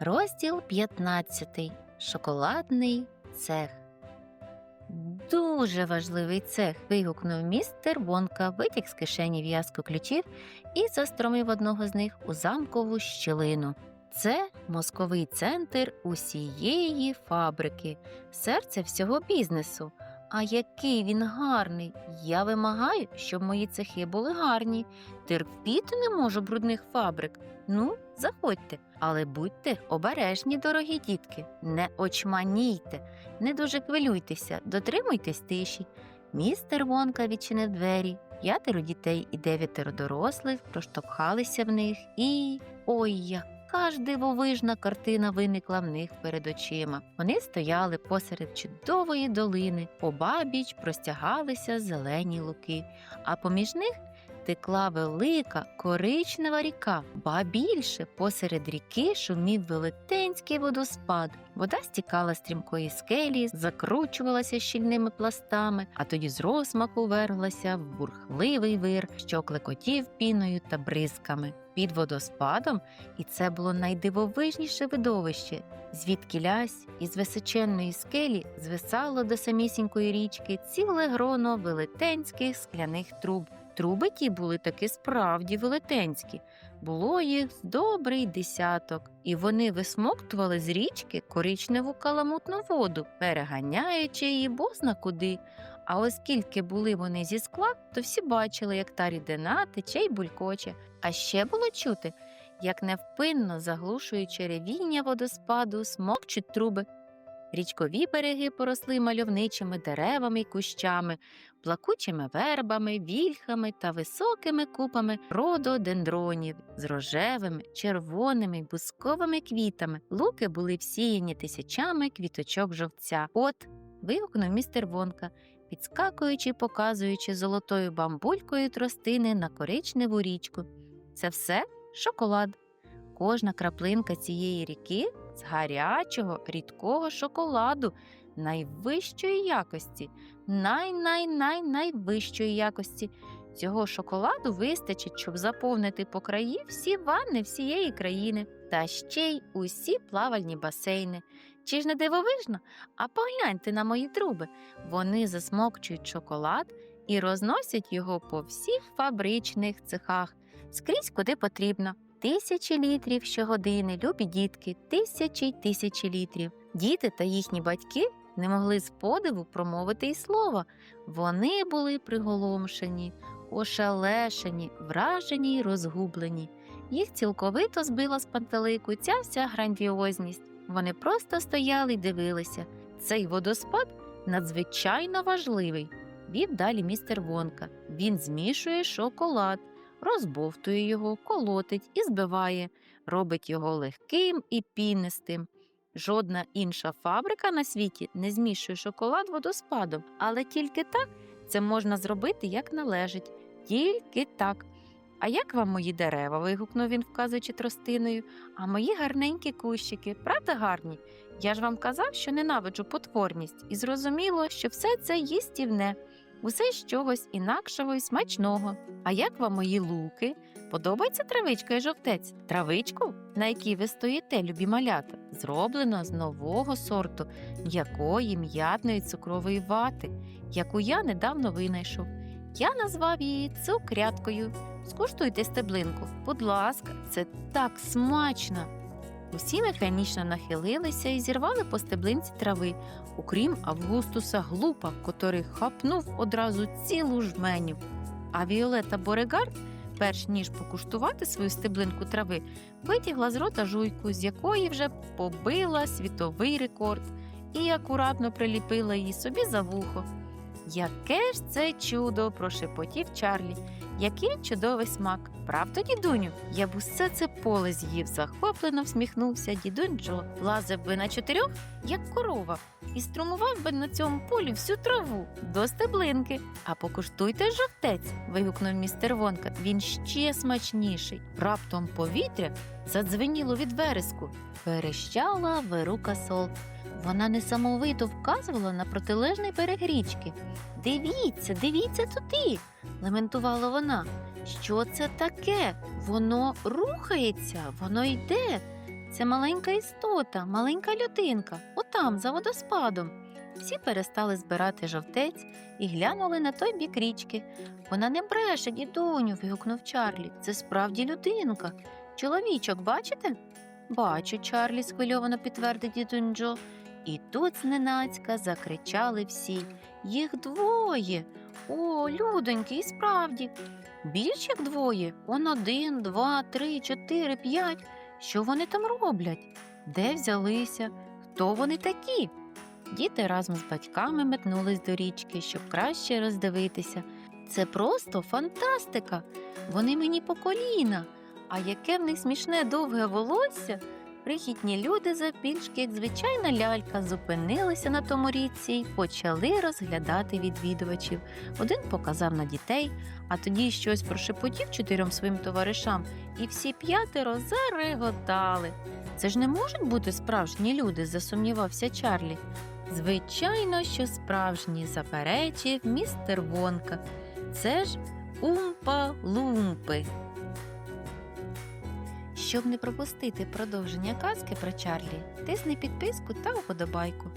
Розділ 15. Шоколадний цех. Дуже важливий цех. вигукнув містер Вонка, витяг з кишені в'язку ключів і застромив одного з них у замкову щілину. Це мозковий центр усієї фабрики, серце всього бізнесу. А який він гарний! Я вимагаю, щоб мої цехи були гарні. Терпіти не можу брудних фабрик. Ну, заходьте, але будьте обережні, дорогі дітки, не очманійте, не дуже хвилюйтеся, дотримуйтесь тиші. Містер Вонка відчинив двері, п'ятеро дітей і дев'ятеро дорослих проштовхалися в них і. Ой, яка ж дивовижна картина виникла в них перед очима. Вони стояли посеред чудової долини, обабіч простягалися зелені луки, а поміж них текла велика коричнева ріка, ба більше посеред ріки шумів велетенський водоспад. Вода стікала з стрімкої скелі, закручувалася щільними пластами, а тоді з розмаху верглася в бурхливий вир, що клекотів піною та бризками. Під водоспадом, і це було найдивовижніше видовище, звідки лясь із височенної скелі звисало до самісінької річки ціле гроно велетенських скляних труб. Труби ті були таки справді велетенські. Було їх добрий десяток, і вони висмоктували з річки коричневу каламутну воду, переганяючи її бозна куди. А оскільки були вони зі скла, то всі бачили, як та рідина тече й булькоче. А ще було чути, як невпинно заглушуючи ревіння водоспаду, смокчуть труби. Річкові береги поросли мальовничими деревами й кущами, плакучими вербами, вільхами та високими купами рододендронів з рожевими, червоними й бусковими квітами. Луки були всіяні тисячами квіточок жовця. От вигукнув містер Вонка, підскакуючи, показуючи золотою бамбулькою тростини на коричневу річку. Це все шоколад. Кожна краплинка цієї ріки з гарячого рідкого шоколаду найвищої якості, най-най-най-найвищої якості. Цього шоколаду вистачить, щоб заповнити по краї всі ванни всієї країни та ще й усі плавальні басейни. Чи ж не дивовижно? А погляньте на мої труби. Вони засмокчують шоколад і розносять його по всіх фабричних цехах, скрізь куди потрібно. Тисячі літрів щогодини, любі дітки, тисячі й тисячі літрів. Діти та їхні батьки не могли з подиву промовити й слова. Вони були приголомшені, ошелешені, вражені й розгублені. Їх цілковито збила з пантелику ця вся грандіозність. Вони просто стояли й дивилися. Цей водоспад надзвичайно важливий. Вів далі містер Вонка. Він змішує шоколад розбовтує його, колотить і збиває, робить його легким і пінистим. Жодна інша фабрика на світі не змішує шоколад водоспадом, але тільки так це можна зробити як належить, тільки так. А як вам мої дерева? вигукнув він, вказуючи тростиною. А мої гарненькі кущики, правда гарні? Я ж вам казав, що ненавиджу потворність, і зрозуміло, що все це їстівне усе з чогось інакшого і смачного. А як вам мої луки? Подобається травичка і жовтець? Травичку, на якій ви стоїте, любі малята, зроблено з нового сорту м'якої м'ятної цукрової вати, яку я недавно винайшов. Я назвав її цукряткою. Скуштуйте стеблинку, будь ласка, це так смачно. Усі механічно нахилилися і зірвали по стеблинці трави, окрім Августуса Глупа, котрий хапнув одразу цілу жменю. А Віолета Борегар, перш ніж покуштувати свою стеблинку трави, витягла з рота жуйку, з якої вже побила світовий рекорд, і акуратно приліпила її собі за вухо. Яке ж це чудо! прошепотів Чарлі. Який чудовий смак! Правда, дідуню? Я б усе це поле з'їв, захоплено всміхнувся дідунь Джо. Лазив би на чотирьох, як корова, і струмував би на цьому полі всю траву до стеблинки. А покуштуйте жовтець. вигукнув містер Вонка. Він ще смачніший. Раптом повітря задзвеніло від вереску. Верещала вирука сол. Вона несамовито вказувала на протилежний берег річки. Дивіться, дивіться туди, лементувала вона. Що це таке? Воно рухається, воно йде. Це маленька істота, маленька людинка, отам, за водоспадом. Всі перестали збирати жовтець і глянули на той бік річки. Вона не бреше, дідуню, вигукнув Чарлі. Це справді людинка. Чоловічок, бачите? Бачу, Чарлі, схвильовано підтвердив дідунь Джо. І тут зненацька закричали всі. Їх двоє. О, людоньки, і справді. Більш як двоє. Он один, два, три, чотири, п'ять. Що вони там роблять? Де взялися? Хто вони такі? Діти разом з батьками метнулись до річки, щоб краще роздивитися. Це просто фантастика. Вони мені по коліна. А яке в них смішне довге волосся? Прихітні люди запільшки, як звичайна лялька, зупинилися на тому річці й почали розглядати відвідувачів. Один показав на дітей, а тоді щось прошепотів чотирьом своїм товаришам, і всі п'ятеро зареготали. Це ж не можуть бути справжні люди, засумнівався Чарлі. Звичайно, що справжні, заперечив містер Вонка. Це ж умпа-лумпи. Щоб не пропустити продовження казки про Чарлі, тисни підписку та вподобайку.